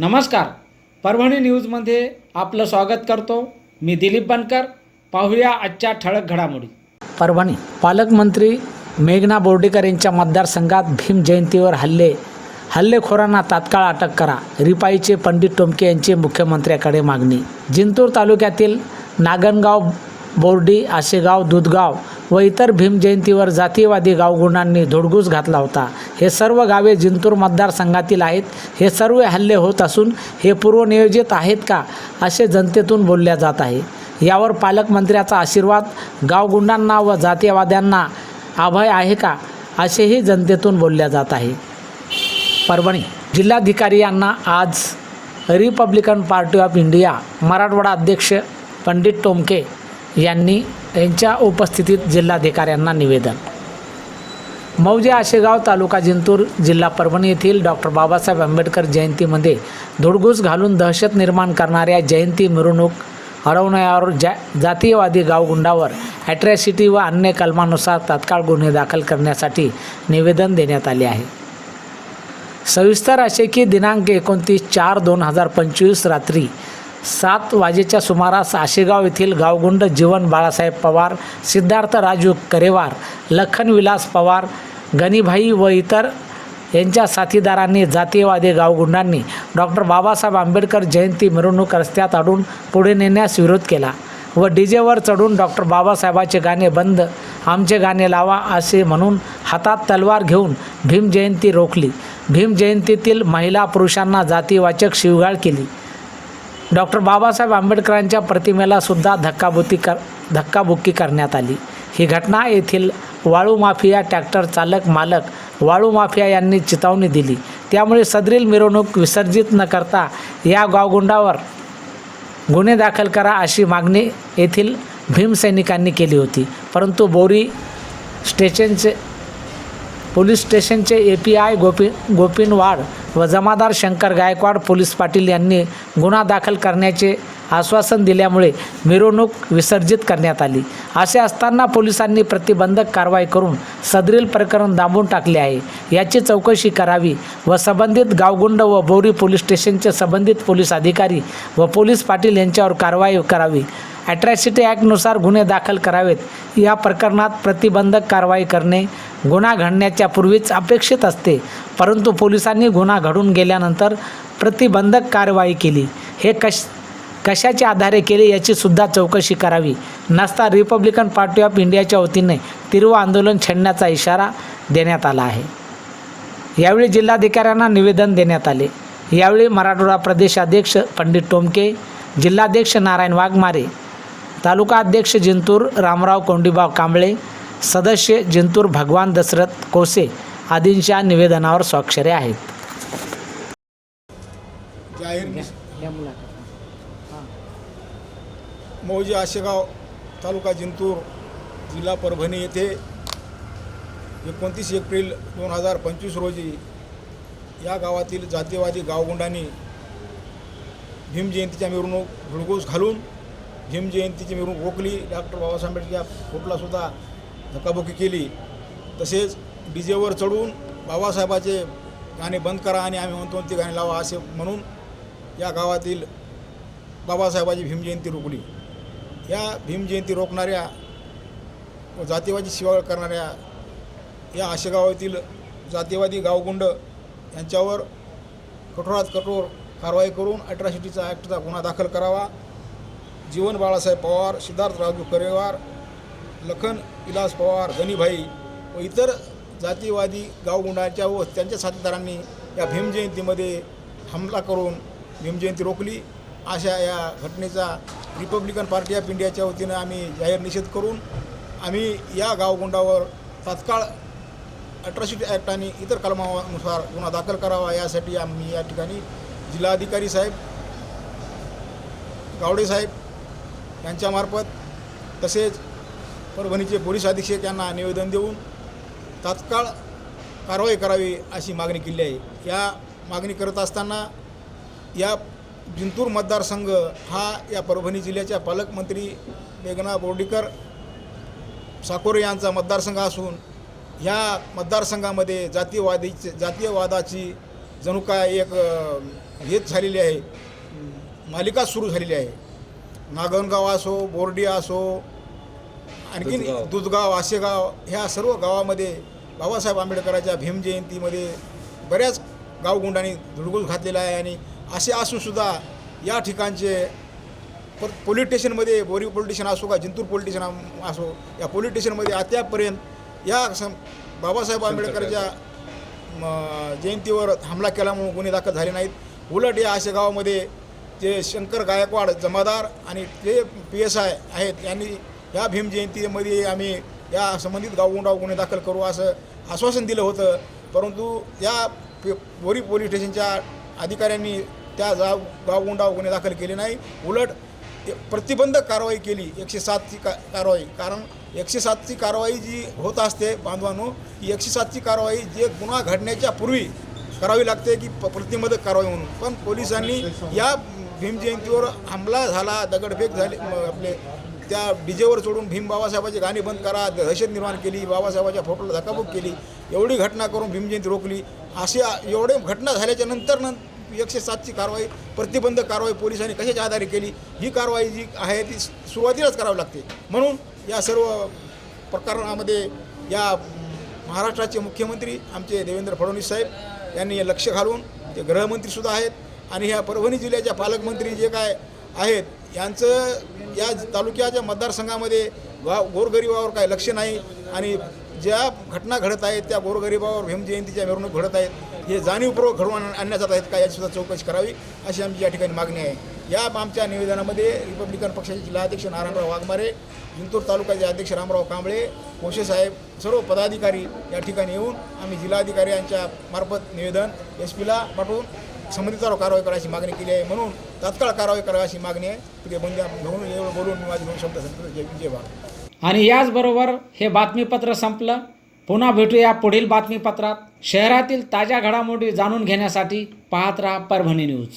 नमस्कार. परभणी न्यूजमध्ये आपलं स्वागत करतो. मी दिलीप बनकर. पाहूया आजच्या ठळक घडामोडी. परभणी पालकमंत्री मेघना बोर्डीकर यांच्या मतदारसंघात भीम जयंतीवर हल्ले. हल्लेखोरांना तात्काळ अटक करा. रिपाईचे पंडित टोमके यांची मुख्यमंत्र्याकडे मागणी. जिंतूर तालुक्यातील नागनगाव बोर्डी आशेगाव दुधगाव व इतर भीम जयंतीवर जातीयवादी गावगुंडांनी धुडगूस घातला होता. हे सर्व गावे जिंतूर मतदारसंघातील आहेत. हे सर्व हल्ले होत असून हे पूर्वनियोजित आहेत का असे जनतेतून बोलल्या जात आहे. यावर पालकमंत्र्याचा आशीर्वाद गावगुंडांना व जातीयवाद्यांना अभय आहे का असेही जनतेतून बोलल्या जात आहे. परभणी जिल्हाधिकारी यांना आज Republican party of India Marathwada अध्यक्ष पंडित टोमके यांनी यांच्या उपस्थितीत जिल्हाधिकाऱ्यांना निवेदन. मौजे आशेगाव तालुका जिंतूर जिल्हा परभणी येथील डॉक्टर बाबासाहेब आंबेडकर जयंतीमध्ये धुडगूस घालून दहशत निर्माण करणाऱ्या जयंती मिरवणूक हरवण्यावर जा जातीयवादी गावगुंडावर ॲट्रॅसिटी व अन्य कलमानुसार तात्काळ गुन्हे दाखल करण्यासाठी निवेदन देण्यात आले आहे. सविस्तर असे की दिनांक एकोणतीस चार दोन हजार पंचवीस रात्री सात वाजेच्या सुमारास आशेगाव येथील गावगुंड जीवन बाळासाहेब पवार सिद्धार्थ राजू करेवार लखन विलास पवार गणिभाई व इतर यांच्या साथीदारांनी जातीयवादी गावगुंडांनी डॉक्टर बाबासाहेब आंबेडकर जयंती मिरवणूक रस्त्यात अडून पुढे नेण्यास विरोध केला व डीजेवर चढून डॉक्टर बाबासाहेबाचे गाणे बंद आमचे गाणे लावा असे म्हणून हातात तलवार घेऊन भीम जयंती रोखली. भीम जयंतीतील महिला पुरुषांना जातीवाचक शिवगाळ केली. डॉक्टर बाबासाहेब आंबेडकरांच्या प्रतिमेला सुद्धा धक्काबुक्की कर धक्काबुक्की करण्यात आली. ही घटना येथील वाळू माफिया ट्रॅक्टर चालक मालक वाळू माफिया यांनी चितावणी दिली. त्यामुळे सदरील मिरवणूक विसर्जित न करता या गावगुंडावर गुन्हे दाखल करा अशी मागणी येथील भीमसैनिकांनी केली होती. परंतु बोरी स्टेशनचे पोलीस स्टेशनचे A P I Gopi Gopinwad व जमादार शंकर गायकवाड पोलीस पाटील यांनी गुन्हा दाखल करण्याचे आश्वासन दिल्यामुळे मिरवणूक विसर्जित करण्यात आली. असे असताना पोलिसांनी प्रतिबंधक कारवाई करून सदरील प्रकरण दाबून टाकले आहे. याची चौकशी करावी व संबंधित गावगुंड व बोरी पोलीस स्टेशनचे संबंधित पोलीस अधिकारी व पोलीस पाटील यांच्यावर कारवाई करावी. ॲट्रॅसिटी ॲक्टनुसार गुन्हे दाखल करावेत. या प्रकरणात प्रतिबंधक कारवाई करणे गुन्हा घडण्याच्या पूर्वीच अपेक्षित असते. परंतु पोलिसांनी गुन्हा घडून गेल्यानंतर प्रतिबंधक कारवाई केली. हे कश कशाच्या आधारे केले याची सुद्धा चौकशी करावी. नसता रिपब्लिकन पार्टी ऑफ इंडियाच्या वतीने तीव्र आंदोलन छेडण्याचा इशारा देण्यात आला आहे. यावेळी जिल्हाधिकाऱ्यांना निवेदन देण्यात आले. यावेळी मराठवाडा प्रदेशाध्यक्ष पंडित टोमके जिल्हाध्यक्ष नारायण वाघमारे तालुका अध्यक्ष जिंतूर रामराव कोंडीबाव कांबळे सदस्य जिंतूर भगवान दशरथ कोसे आदींच्या निवेदनावर स्वाक्षऱ्या आहेत. जाहीर मौजे आशेगाव तालुका जिंतूर जिल्हा परभणी येथे एकोणतीस एप्रिल दोन हजार पंचवीस रोजी या गावातील जातीयवादी गावगुंडांनी भीम जयंतीच्या मिरवणूक धुडगूस घालून भीमजयंतीची मिरवणूक रोखली. डॉक्टर बाबासाहेब आंबेडकर फोटलासुद्धा धक्काबुक्की केली. तसेच डी जेवर चढून बाबासाहेबाचे गाणे बंद करा आणि आम्ही म्हणतो ते गाणे लावा असे म्हणून या गावातील बाबासाहेबाची भीमजयंती रोखली. या भीमजयंती रोखणाऱ्या व जातीवादी शिवाळ करणाऱ्या या आशेगावातील जातीवादी गावगुंड यांच्यावर कठोरात कठोर कारवाई करून अट्रॉसिटीचा ॲक्टचा गुन्हा दाखल करावा. जीवन बाळासाहेब पवार सिद्धार्थ राजू करेवार लखन विलास पवार गणीभाई व इतर जातीवादी गावगुंडांच्या व त्यांच्या साथीदारांनी या भीमजयंतीमध्ये हमला करून भीमजयंती रोखली. अशा या घटनेचा रिपब्लिकन पार्टी ऑफ इंडियाच्या वतीनं आम्ही जाहीर निषेध करून आम्ही या गावगुंडावर तात्काळ अट्रॉसिटी ॲक्ट आणि इतर कलमानुसार गुन्हा दाखल करावा यासाठी आम्ही या ठिकाणी जिल्हाधिकारी साहेब गावडे साहेब यांच्यामार्फत तसेच परभणीचे पोलीस अधीक्षक यांना निवेदन देऊन तात्काळ कारवाई करावी अशी मागणी केली आहे. या मागणी करत असताना या जिंतूर मतदारसंघ हा या परभणी जिल्ह्याच्या पालकमंत्री मेघना बोर्डीकर साकोरे यांचा मतदारसंघ असून ह्या मतदारसंघामध्ये जातीयवादीचे जातीयवादाची जणू काय एक हेच झालेली आहे. मालिका सुरू झालेली आहे. नागनगाव असो बोर्डिया असो आणखीन दुधगाव. दुधगाव आसेगाव ह्या सर्व गावामध्ये बाबासाहेब आंबेडकरांच्या भीम जयंतीमध्ये बऱ्याच गावगुंडांनी धुडगूस घातलेला आहे आणि असे असूनसुद्धा या ठिकाणचे पर पोलीस स्टेशनमध्ये बोरी पोलीस स्टेशन असो का जिंतूर पोलीस स्टेशन असो या पोलीस स्टेशनमध्ये अद्यापपर्यंत या सं बाबासाहेब आंबेडकरच्या म, जयंतीवर हमला केल्यामुळे गुन्हे दाखल झाले नाहीत उलट या अशा गावामध्ये जे शंकर गायकवाड जमादार आणि ते पी एस आय आहेत यांनी या भीम जयंतीमध्ये आम्ही या संबंधित गावगुंडावर गुन्हे दाखल करू असं आश्वासन दिलं होतं. परंतु या बोरी पोलीस स्टेशनच्या अधिकाऱ्यांनी त्या गाव गावगुंडावर गुन्हे दाखल केले नाही. उलट ते प्रतिबंधक कारवाई केली एकशे सातची का कारवाई. कारण एकशे सातची कारवाई जी होत असते बांधवांनो ही एकशे सातची कारवाई जे गुन्हा घडण्याच्या पूर्वी करावी लागते की प- प्रतिबंधक कारवाई म्हणून. पण पोलिसांनी या भीम जयंतीवर हमला झाला दगडफेक झाली आपले त्या डीजेवर सोडून भीम बाबासाहेबाचे गाणी बंद करा दहशत निर्माण केली बाबासाहेबाच्या फोटोला धकाबुक केली एवढी घटना करून भीमजयंती रोखली. असे एवढे घटना झाल्याच्यानंतर न एकशे सातची कारवाई प्रतिबंधक कारवाई पोलिसांनी कशाच्या आधारे केली? ही कारवाई जी आहे ती सुरुवातीलाच करावी लागते. म्हणून या सर्व प्रकरणामध्ये या महाराष्ट्राचे मुख्यमंत्री आमचे देवेंद्र फडणवीस साहेब यांनी लक्ष घालून ते गृहमंत्रीसुद्धा आहेत आणि ह्या परभणी जिल्ह्याच्या पालकमंत्री जे काय आहेत यांचं या तालुक्याच्या मतदारसंघामध्ये वा गोरगरिबावर काय लक्ष नाही आणि ज्या घटना घडत आहेत त्या गोरगरिबावर भीमजयंतीच्या मिरवणूक घडत आहेत हे जाणीवपूर्वक घडवून आणण्यात जात आहेत का याचीसुद्धा चौकशी करावी अशी आमची या ठिकाणी मागणी आहे. या आमच्या निवेदनामध्ये रिपब्लिकन पक्षाचे जिल्हाध्यक्ष नारायणराव वाघमारे जिंतूर तालुक्याचे अध्यक्ष रामराव कांबळे कोशे साहेब सर्व पदाधिकारी या ठिकाणी येऊन आम्ही जिल्हाधिकारी यांच्या मार्फत निवेदन एस पीला पाठवून संबंधितावर कारवाई करायची मागणी केली आहे म्हणून तात्काळ कारवाई करा अशी मागणी आहे. प्रिय बंदी घेऊन एवढं बोलून मी माझी दोन शब्द सांगतो. जय जय भारत. आणि याचबरोबर हे बातमीपत्र संपलं. पुन्हा भेटूया पुढील बातमीपत्रात. शहरातील ताज्या घडामोडी जाणून घेण्यासाठी पाहत राहा परभणी न्यूज.